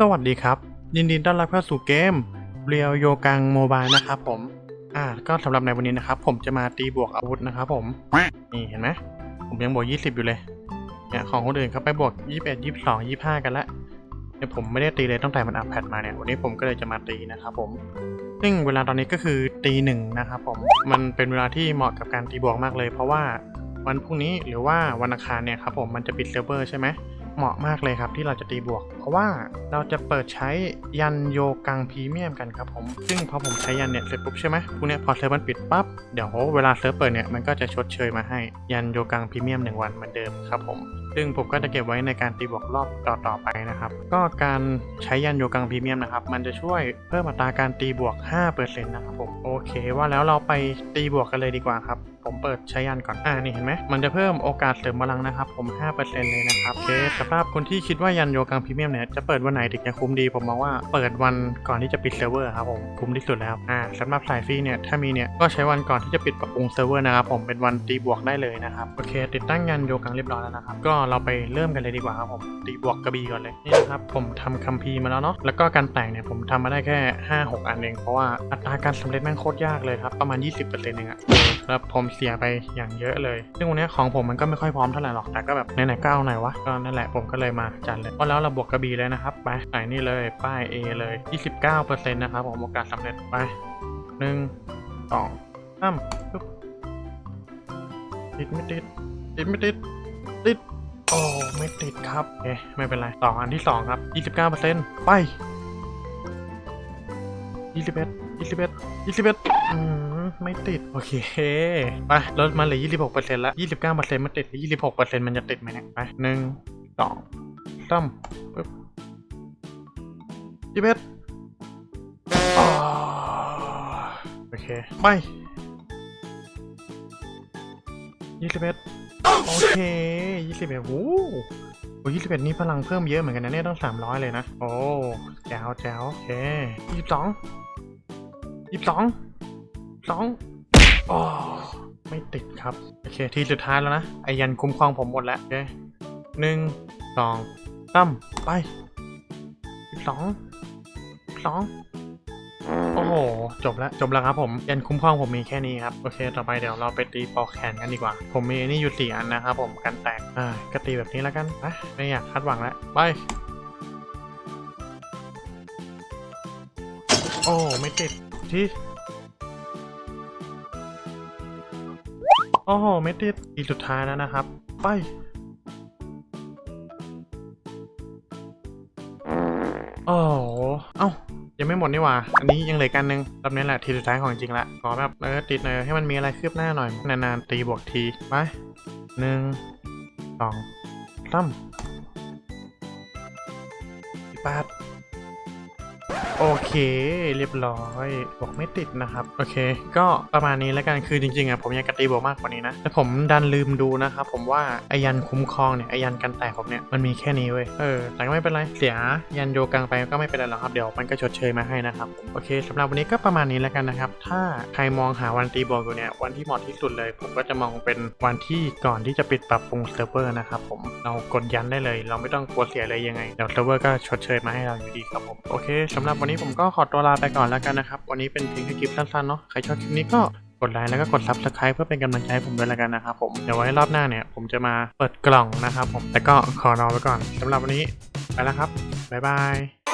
สวัสดีครับ ยินดีต้อนรับเข้าสู่เกมเรียวโยกังโมบายนะครับผม อ่าก็สำหรับในวันนี้นะครับ ผมจะมาตีบวกอาวุธนะครับผม นี่เห็นไหมผมยังบวก 20 อยู่เลยเนี่ยของคนอื่นเขาไปบวก 21 22 25 กันละเนี่ยผมไม่ได้ตีเลยตั้งแต่มันอัพแพดมาเนี่ยวันนี้ผมก็เลยจะมาตีนะครับผม ซึ่งเวลาตอนนี้ก็คือตีหนึ่งนะครับผมมันเป็นเวลาที่เหมาะกับการตีบวกมากเลย เพราะว่าวันพรุ่งนี้หรือว่าวันอังคารเนี่ยครับผมมันจะปิดเซิร์ฟเวอร์ใช่ไหม เหมาะมากเลยครับที่เราจะตีบวก เพราะว่าเราจะเปิดใช้ยันโยกังพรีเมียมกันครับผม ซึ่งพอผมใช้ยันเนี่ยเสร็จปุ๊บใช่ไหมพวกเนี้ยพอเซิร์ฟมันปิดปั๊บ เดี๋ยวเวลาเซิร์ฟเปิดเนี่ยมันก็จะชดเชยมาให้ยันโยกังพรีเมียมหนึ่งวันเหมือนเดิมครับผม ซึ่งผมก็จะเก็บไว้ในการตีบวกรอบต่อๆไปนะครับ ก็การใช้ยันโยกังพรีเมียมนะครับ มันจะช่วยเพิ่มอัตราการตีบวก 5%นะครับผม โอเค ว่าแล้วเราไปตีบวกกันเลยดีกว่าครับ ผมเปิดใช้ยันก่อนอ่านี่เห็นไหมมันจะเพิ่มโอกาสเสริมพลังนะครับผม 5%เลยนะครับโอเคสำหรับคนที่คิดว่ายันโยกังพรีเมียมเนี่ยจะเปิดวันไหนถึงจะคุ้มดีผมมองว่าเปิดวันก่อนที่จะปิดเซิร์ฟเวอร์ครับผมคุ้มที่สุดแล้วอ่าสำหรับสายฟรีเนี่ยถ้ามีเนี่ยก็ใช้วันก่อนที่จะปิดปรับปรุงเซิร์ฟเวอร์นะครับผมเป็นวันตีบวกได้เลยนะครับโอเค ติดตั้งยันโยกังเรียบร้อยแล้วนะครับก็เราไปเริ่มกันเลยดีกว่าครับผมตีบวกกระบี่ก่อนเลยนี่นะครับผมทำคัมภีร์มาแล้วเนาะแล้วก็การแต่งเนี่ยผมทำมาได้แค่ 5-6 อันเองเพราะว่าอัตราการสำเร็จแม่งโคตรยากเลยครับประมาณ 20%เองอะ แล้วผมเสียไปอย่างเยอะเลย ซึ่งวันนี้ของผมมันก็ไม่ค่อยพร้อมเท่าไหร่หรอก แต่ก็แบบไหนๆก็เอาหน่อยวะ ก็นั่นแหละผมก็เลยมาจัดเลยเพราะแล้วเราบวกกระบี่เลยนะครับ ไปใส่นี่เลยป้าย A เลย 29%นะครับผมโอกาสสำเร็จไปหนึ่งสองสามปึ๊บติดไม่ติด ติดไม่ติด ติด โอ้ไม่ติดครับโอเคไม่เป็นไรต่ออันที่สองครับยี่สิบเก้าเปอร์เซ็นต์ไปยี่สิบเอ็ดยี่สิบเอ็ดยี่สิบเอ็ดอืม ไม่ติด โอเคไปลดมาเหลือยี่สิบหกเปอร์เซ็นต์ละยี่สิบเก้าเปอร์เซ็นต์มันติดยี่สิบหกเปอร์เซ็นต์มันจะติดไหมเนี่ยไปหนึ่งสองสามปึ๊บยี่สิบเอ็ดโอเคไปยี่สิบเอ็ดโอเคยี่สิบเอ็ดโอ้โหยี่สิบเอ็ดนี่พลังเพิ่มเยอะเหมือนกันนะเนี่ยต้องสามร้อยเลยนะ โอ้แจ๋วแจ๋วโอเคยี่สิบสองยี่สิบสอง สองโอ้ไม่ติดครับ โอเค ทีสุดท้ายแล้วนะ ไอยันคุ้มครองผมหมดแล้ว โอเคหนึ่งสองสามไปสิบสองสองโอ้โห จบแล้ว จบแล้วครับผม ยันคุ้มครองผมมีแค่นี้ครับ โอเค ต่อไปเดี๋ยวเราไปตีปอกแขนกันดีกว่า ผมมีนี่อยู่สี่อันนะครับผมกันแตก อ่าก็ตีแบบนี้แล้วกันไปไม่อยากคาดหวังแล้ว ไป โอ้ ไม่ติดที่ โอ้โหไม่ติดอีกสุดท้ายแล้วนะครับ ไปโอ้เอ้า ยังไม่หมดนี่หว่า อันนี้ยังเหลือกันหนึงรอบนี้แหละทีสุดท้ายของจริงละ ขอแบบเออติดหน่อยให้มันมีอะไรคืบหน้าหน่อย นานๆ ตีบวกทีไปหนึ่งสองสามสิบแปด โอเค เรียบร้อยบวกไม่ติดนะครับ โอเค ก็ประมาณนี้แล้วกันคือจริงๆอะผมอยากจะตีบวกมากกว่านี้นะแต่ผมดันลืมดูนะครับผมว่าไอยันคุ้มครองเนี่ยไอยันกันแตกผมเนี่ยมันมีแค่นี้เว้ยเออแต่ก็ไม่เป็นไรเสียยันโยกังไปก็ไม่เป็นไรหรอกครับเดี๋ยวมันก็ชดเชยมาให้นะครับโอเคสำหรับวันนี้ก็ประมาณนี้แล้วกันนะครับถ้าใครมองหาวันตีบวกอยู่เนี่ยวันที่เหมาะที่สุดเลย ผมก็จะมองเป็นวันที่ก่อนที่จะปิดปรับปรุงเซิร์ฟเวอร์นะครับผมเรากดยันได้เลย เราไม่ต้องกลัวเสียเลยยังไงเดี๋ยวเซิร์ฟเวอร์ก็ชดเชยมาให้เราอยู่ดีครับผมโอเคสำหรับวันนี้ผมก็ขอตัวลาไปก่อนแล้วกันนะครับ วันนี้เป็นเพียงแค่คลิปสั้นๆเนาะ ใครชอบคลิปนี้ก็กดไลค์แล้วก็กดซับสไคร b ์เพื่อเป็นกำลังใจให้ผมด้วยแล้วกันนะครับผม เดี๋ยวไว้รอบหน้าเนี่ย ผมจะมาเปิดกล่องนะครับผม แต่ก็ขอนอนไปก่อนสำหรับวันนี้ไปแล้วครับ บ๊ายบาย